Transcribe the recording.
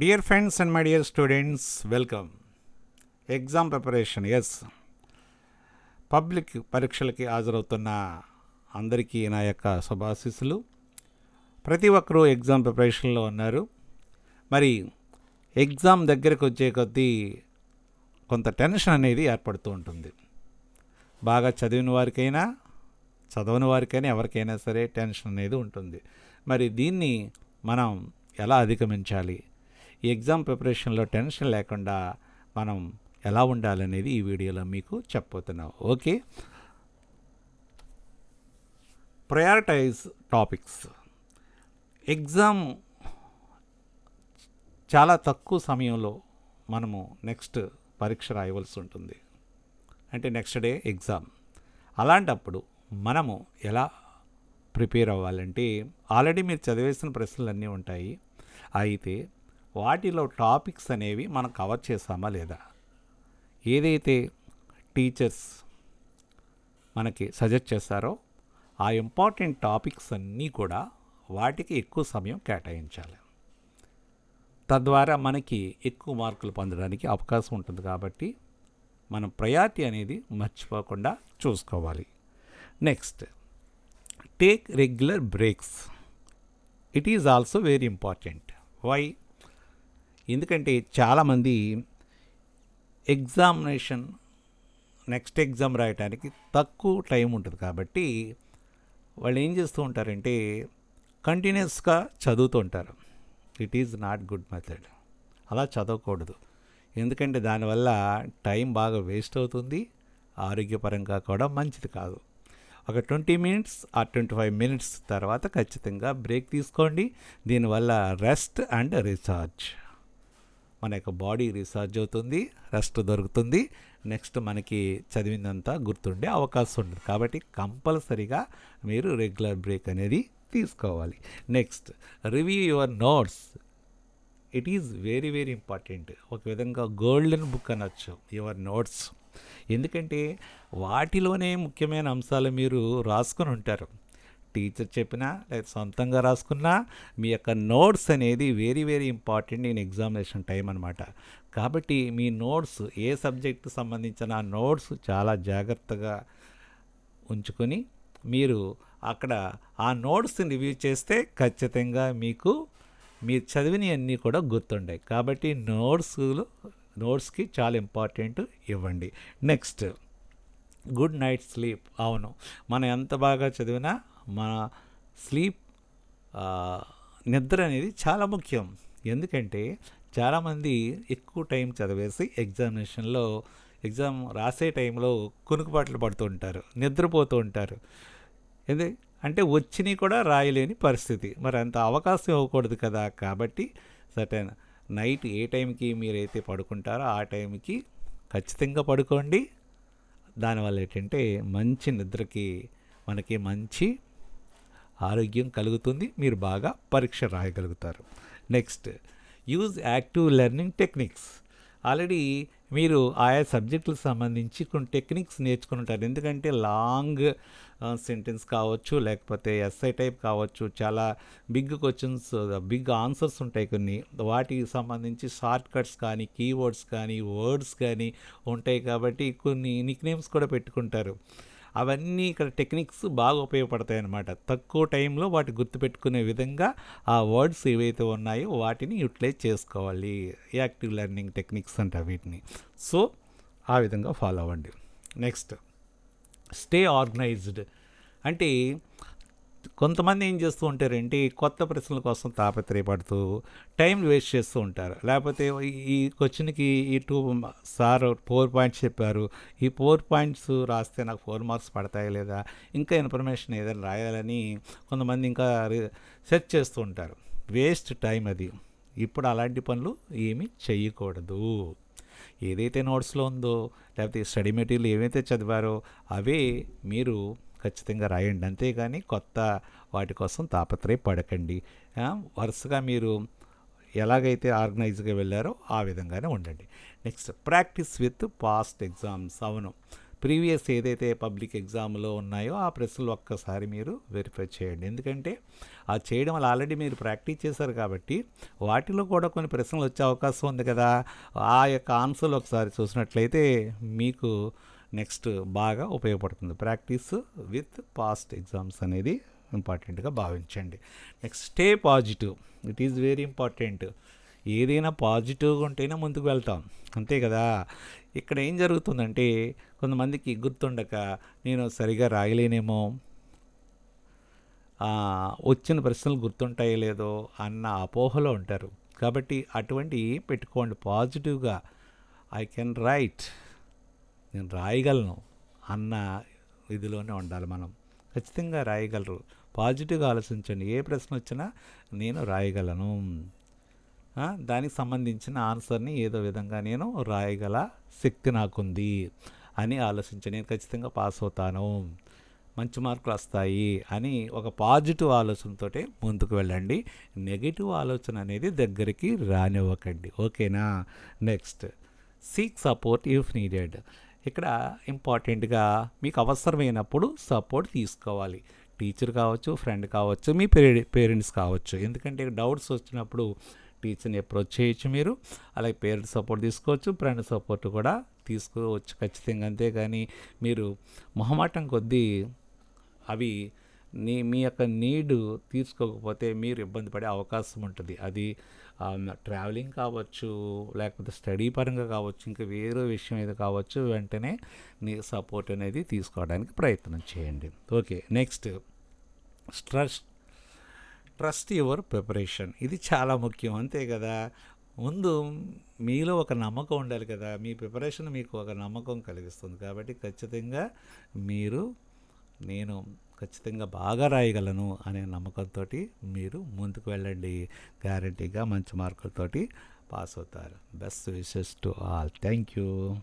Dear friends and my dear students welcome exam preparation as public పరీక్షలకి హాజరవుతున్న అందరికీ నా యొక్క శుభాశీస్సులు. ప్రతి ఒక్కరూ ఎగ్జామ్ ప్రిపరేషన్లో ఉన్నారు. మరి ఎగ్జామ్ దగ్గరకు వచ్చే కొద్దీ కొంత టెన్షన్ అనేది ఏర్పడుతూ ఉంటుంది. బాగా చదివిన వారికైనా చదవని వారికైనా ఎవరికైనా సరే టెన్షన్ అనేది ఉంటుంది. మరి దీన్ని మనం ఎలా అధిగమించాలి? ఈ ఎగ్జామ్ ప్రిపరేషన్లో టెన్షన్ లేకుండా మనం ఎలా ఉండాలనేది ఈ వీడియోలో మీకు చెప్పబోతున్నాం. ఓకే? ప్రయారిటైజ్ టాపిక్స్ ఎగ్జామ్ చాలా తక్కువ సమయంలో మనము నెక్స్ట్ పరీక్ష రాయవలసి ఉంటుంది. అంటే నెక్స్ట్ డే ఎగ్జామ్ అలాంటప్పుడు మనము ఎలా ప్రిపేర్ అవ్వాలంటే ఆల్రెడీ మీరు చదివేసిన ప్రశ్నలు అన్నీ ఉంటాయి. అయితే వాటిలో టాపిక్స్ అనేవి మనం కవర్ చేసామా లేదా? ఏదైతే టీచర్స్ మనకి సజెస్ట్ చేస్తారో ఆ ఇంపార్టెంట్ టాపిక్స్ అన్నీ కూడా వాటికి ఎక్కువ సమయం కేటాయించాలి. తద్వారా మనకి ఎక్కువ మార్కులు పొందడానికి అవకాశం ఉంటుంది కాబట్టి మనం ప్రయారిటీ అనేది మర్చిపోకుండా చూసుకోవాలి. Next take regular breaks it is also very important why ఎందుకంటే చాలామంది ఎగ్జామినేషన్ నెక్స్ట్ ఎగ్జామ్ రాయడానికి తక్కువ టైం ఉంటుంది కాబట్టి వాళ్ళు ఏం చేస్తూ ఉంటారంటే కంటిన్యూస్గా చదువుతూ ఉంటారు. It is not good method అలా చదవకూడదు. ఎందుకంటే దానివల్ల టైం బాగా వేస్ట్ అవుతుంది. ఆరోగ్యపరంగా కూడా మంచిది కాదు. ఒక ట్వంటీ మినిట్స్ ఆ ట్వంటీ ఫైవ్ మినిట్స్ తర్వాత ఖచ్చితంగా బ్రేక్ తీసుకోండి. దీనివల్ల రెస్ట్ అండ్ రీఛార్జ్. మన యొక్క బాడీ రీఛార్జ్ అవుతుంది రెస్ట్ దొరుకుతుంది. నెక్స్ట్ మనకి చదివిందంతా గుర్తుండే అవకాశం ఉంటుంది. కాబట్టి కంపల్సరీగా మీరు రెగ్యులర్ బ్రేక్ అనేది తీసుకోవాలి. Next review your notes. It is very very important ఒక విధంగా గోల్డెన్ బుక్ అనొచ్చు యువర్ నోట్స్. ఎందుకంటే వాటిలోనే ముఖ్యమైన అంశాలు మీరు రాసుకొని ఉంటారు. టీచర్ చెప్పినా లేదా సొంతంగా రాసుకున్నా మీ యొక్క నోట్స్ అనేది very very important in examination time అనమాట కాబట్టి మీ నోట్స్ ఏ సబ్జెక్టు సంబంధించిన నోట్స్ చాలా జాగ్రత్తగా ఉంచుకొని మీరు అక్కడ ఆ నోట్స్ని రివ్యూ చేస్తే ఖచ్చితంగా మీకు మీరు చదివినవన్నీ కూడా గుర్తుండే కాబట్టి నోట్స్లు నోట్స్కి చాలా ఇంపార్టెంట్ ఇవ్వండి. నెక్స్ట్. Good night sleep. అవును. మనం ఎంత బాగా చదివినా మన స్లీప్ నిద్ర అనేది చాలా ముఖ్యం. ఎందుకంటే చాలామంది ఎక్కువ టైం చదివేసి ఎగ్జామినేషన్లో ఎగ్జామ్ రాసే టైంలో కునుకుపాట్లు పడుతూ ఉంటారు నిద్రపోతూ ఉంటారు. ఎందు అంటే వచ్చినవి కూడా రాయలేని పరిస్థితి. మరి అంత అవకాశం ఇవ్వకూడదు కదా. కాబట్టి సటన్ నైట్ ఏ టైంకి మీరైతే పడుకుంటారో ఆ టైంకి ఖచ్చితంగా పడుకోండి. దానివల్ల ఏంటంటే మంచి నిద్రకి మనకి మంచి ఆరోగ్యం కలుగుతుంది. మీరు బాగా పరీక్ష రాయగలుగుతారు. Next use active learning techniques. Already మీరు ఆయా సబ్జెక్టులకు సంబంధించి కొన్ని టెక్నిక్స్ నేర్చుకుంటారు ఎందుకంటే లాంగ్ సెంటెన్స్ కావచ్చు లేకపోతే ఎస్ఐ టైప్ కావచ్చు చాలా బిగ్ క్వశ్చన్స్ బిగ్ ఆన్సర్స్ ఉంటాయి కొన్ని. వాటికి సంబంధించి షార్ట్ కట్స్ కానీ కీవర్డ్స్ కానీ వర్డ్స్ కానీ ఉంటాయి కాబట్టి కొన్ని నిక్ నేమ్స్ కూడా పెట్టుకుంటారు. అవన్నీ ఇక్కడ టెక్నిక్స్ బాగా ఉపయోగపడతాయి అన్నమాట తక్కువ టైంలో వాటి గుర్తుపెట్టుకునే విధంగా ఆ వర్డ్స్ ఏవైతే ఉన్నాయో వాటిని యూటిలైజ్ చేసుకోవాలి. యాక్టివ్ లెర్నింగ్ టెక్నిక్స్ అంట వీటిని. సో ఆ విధంగా ఫాలో అవ్వండి. Next stay organised. అంటే కొంతమంది ఏం చేస్తూ ఉంటారంటే కొత్త ప్రశ్నల కోసం తాపత్రయపడుతూ టైం వేస్ట్ చేస్తూ ఉంటారు. లేకపోతే ఈ క్వశ్చన్కి ఈ టూ సార్ ఫోర్ పాయింట్స్ చెప్పారు. ఈ ఫోర్ పాయింట్స్ రాస్తే నాకు ఫోర్ మార్క్స్ పడతాయి లేదా? ఇంకా ఇన్ఫర్మేషన్ ఏదైనా రాయాలని కొంతమంది ఇంకా సెర్చ్ చేస్తూ ఉంటారు. వేస్ట్ టైం అది. ఇప్పుడు అలాంటి పనులు ఏమీ చేయకూడదు. ఏదైతే నోట్స్లో ఉందో లేకపోతే స్టడీ మెటీరియల్ ఏవైతే చదివారో అవే మీరు ఖచ్చితంగా రాయండి. అంతేగాని కొత్త వాటి కోసం తాపత్రయపడకండి. వరుసగా మీరు ఎలాగైతే ఆర్గనైజ్గా వెళ్ళారో ఆ విధంగానే ఉండండి. Next practice with past exams. అవును. ప్రీవియస్ ఏదైతే పబ్లిక్ ఎగ్జామ్లో ఉన్నాయో ఆ ప్రశ్నలు ఒక్కసారి మీరు వెరిఫై చేయండి. ఎందుకంటే ఆ చేయడం వల్ల ఆల్రెడీ మీరు ప్రాక్టీస్ చేశారు కాబట్టి వాటిలో కూడా కొన్ని ప్రశ్నలు వచ్చే అవకాశం ఉంది కదా. ఆ యొక్క ఆన్సర్లు ఒకసారి చూసినట్లయితే మీకు నెక్స్ట్ బాగా ఉపయోగపడుతుంది. ప్రాక్టీస్ విత్ పాస్ట్ ఎగ్జామ్స్ అనేది ఇంపార్టెంట్గా భావించండి. Next stay positive. It is very important. ఏదైనా పాజిటివ్గా ఉంటేనే ముందుకు వెళ్తాం. అంతే కదా? ఇక్కడ ఏం జరుగుతుందంటే కొంతమందికి గుర్తుండక నేను సరిగా రాయలేనేమో వచ్చిన ప్రశ్నలు గుర్తుంటాయో లేదో అన్న అపోహలో ఉంటారు. కాబట్టి అటువంటి ఏం పెట్టుకోండి. పాజిటివ్గా ఐ కెన్ రైట్. నేను రాయగలను అన్న ఇదిలోనే ఉండాలి మనం. ఖచ్చితంగా రాయగలరు. పాజిటివ్గా ఆలోచించండి. ఏ ప్రశ్న వచ్చినా నేను రాయగలను. దానికి సంబంధించిన ఆన్సర్ని ఏదో విధంగా నేను రాయగల శక్తి నాకుంది అని ఆలోచించి నేను ఖచ్చితంగా పాస్ అవుతాను. మంచి మార్కులు వస్తాయి అని ఒక పాజిటివ్ ఆలోచనతో ముందుకు వెళ్ళండి. నెగిటివ్ ఆలోచన అనేది దగ్గరికి రానివ్వకండి. ఓకేనా? Next. Seek support if needed. ఇక్కడ ఇంపార్టెంట్గా మీకు అవసరమైనప్పుడు సపోర్ట్ తీసుకోవాలి. టీచర్ కావచ్చు ఫ్రెండ్ కావచ్చు మీ పేరె పేరెంట్స్ కావచ్చు. ఎందుకంటే డౌట్స్ వచ్చినప్పుడు టీచర్ని అప్రోచ్ చేయొచ్చు మీరు. అలాగే పేరెంట్స్ సపోర్ట్ తీసుకోవచ్చు ఫ్రెండ్ సపోర్ట్ కూడా తీసుకోవచ్చు ఖచ్చితంగా. అంతేగాని మీరు మొహమాటం కొద్దీ అవి నీ మీ యొక్క నీడ్ తీర్చుకోకపోతే మీరు ఇబ్బంది పడే అవకాశం ఉంటుంది. అది ట్రావెలింగ్ కావచ్చు లేకపోతే స్టడీ పరంగా కావచ్చు ఇంకా వేరే విషయం ఏదో కావచ్చు వెంటనే నీ సపోర్ట్ అనేది తీసుకోవడానికి ప్రయత్నం చేయండి. Okay next. Stress trust your preparation. ఇది చాలా ముఖ్యం అంతే కదా? ముందు మీలో ఒక నమ్మకం ఉండాలి కదా? మీ ప్రిపరేషన్ మీకు ఒక నమ్మకం కలిగిస్తుంది కాబట్టి ఖచ్చితంగా మీరు నేను ఖచ్చితంగా బాగా రాయగలను అనే నమ్మకంతో మీరు ముందుకు వెళ్ళండి. గ్యారంటీగా మంచి మార్కులతోటి పాస్ అవుతారు. Best wishes to all thank you